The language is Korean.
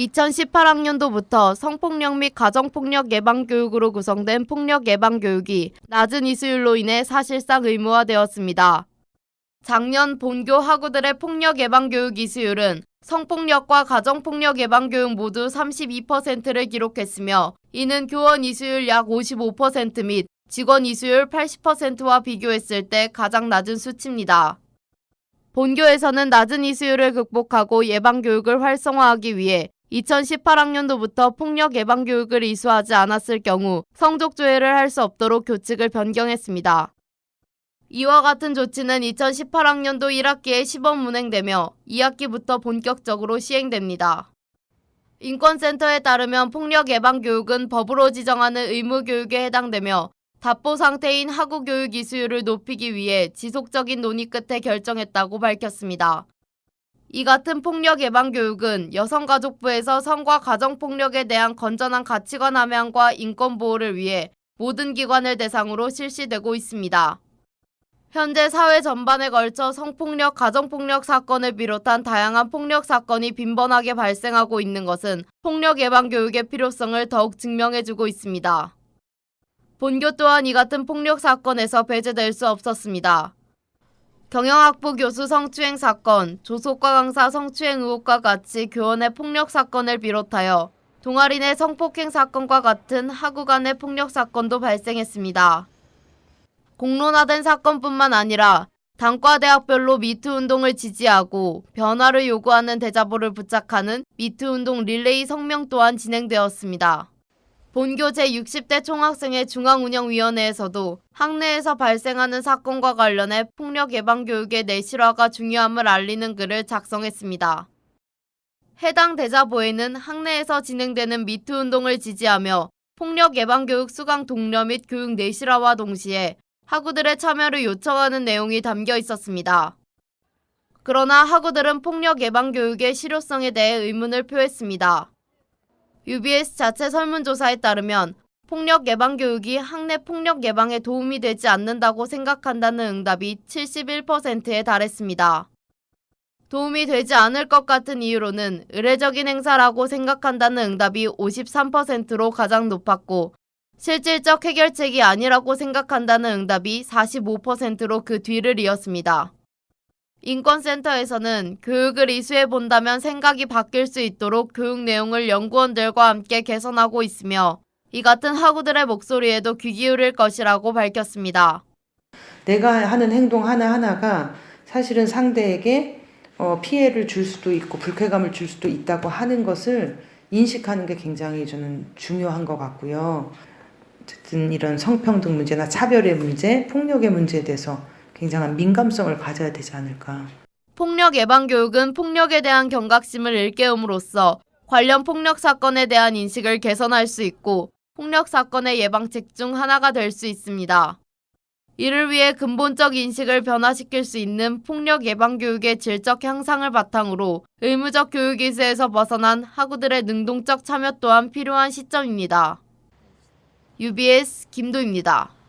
2018학년도부터 성폭력 및 가정폭력 예방 교육으로 구성된 폭력 예방 교육이 낮은 이수율로 인해 사실상 의무화되었습니다. 작년 본교 학우들의 폭력 예방 교육 이수율은 성폭력과 가정폭력 예방 교육 모두 32%를 기록했으며 이는 교원 이수율 약 55%및 직원 이수율 80%와 비교했을 때 가장 낮은 수치입니다. 본교에서는 낮은 이수율을 극복하고 예방교육을 활성화하기 위해 2018학년도부터 폭력 예방 교육을 이수하지 않았을 경우 성적 조회를 할 수 없도록 교칙을 변경했습니다. 이와 같은 조치는 2018학년도 1학기에 시범 운행되며 2학기부터 본격적으로 시행됩니다. 인권센터에 따르면 폭력 예방 교육은 법으로 지정하는 의무 교육에 해당되며 답보 상태인 학우 교육 이수율을 높이기 위해 지속적인 논의 끝에 결정했다고 밝혔습니다. 이 같은 폭력 예방 교육은 여성가족부에서 성과 가정폭력에 대한 건전한 가치관 함양과 인권 보호를 위해 모든 기관을 대상으로 실시되고 있습니다. 현재 사회 전반에 걸쳐 성폭력, 가정폭력 사건을 비롯한 다양한 폭력 사건이 빈번하게 발생하고 있는 것은 폭력 예방 교육의 필요성을 더욱 증명해주고 있습니다. 본교 또한 이 같은 폭력 사건에서 배제될 수 없었습니다. 경영학부 교수 성추행 사건, 조속과 강사 성추행 의혹과 같이 교원의 폭력 사건을 비롯하여 동아리 내 성폭행 사건과 같은 학우 간의 폭력 사건도 발생했습니다. 공론화된 사건뿐만 아니라 단과 대학별로 미투 운동을 지지하고 변화를 요구하는 대자보를 부착하는 미투 운동 릴레이 성명 또한 진행되었습니다. 본교 제60대 총학생회 중앙운영위원회에서도 학내에서 발생하는 사건과 관련해 폭력 예방 교육의 내실화가 중요함을 알리는 글을 작성했습니다. 해당 대자보에는 학내에서 진행되는 미투 운동을 지지하며 폭력 예방 교육 수강 독려 및 교육 내실화와 동시에 학우들의 참여를 요청하는 내용이 담겨 있었습니다. 그러나 학우들은 폭력 예방 교육의 실효성에 대해 의문을 표했습니다. UBS 자체 설문조사에 따르면 폭력 예방 교육이 학내 폭력 예방에 도움이 되지 않는다고 생각한다는 응답이 71%에 달했습니다. 도움이 되지 않을 것 같은 이유로는 의례적인 행사라고 생각한다는 응답이 53%로 가장 높았고 실질적 해결책이 아니라고 생각한다는 응답이 45%로 그 뒤를 이었습니다. 인권센터에서는 교육을 이수해 본다면 생각이 바뀔 수 있도록 교육 내용을 연구원들과 함께 개선하고 있으며 이 같은 학우들의 목소리에도 귀 기울일 것이라고 밝혔습니다. 내가 하는 행동 하나하나가 사실은 상대에게 어, 피해를 줄 수도 있고 불쾌감을 줄 수도 있다고 하는 것을 인식하는 게 굉장히 저는 중요한 것 같고요. 어쨌든 이런 성평등 문제나 차별의 문제, 폭력의 문제에 대해서 굉장한 민감성을 가져야 되지 않을까. 폭력 예방 교육은 폭력에 대한 경각심을 일깨움으로써 관련 폭력 사건에 대한 인식을 개선할 수 있고 폭력 사건의 예방책 중 하나가 될 수 있습니다. 이를 위해 근본적 인식을 변화시킬 수 있는 폭력 예방 교육의 질적 향상을 바탕으로 의무적 교육 이수에서 벗어난 학우들의 능동적 참여 또한 필요한 시점입니다. UBS 김도입니다.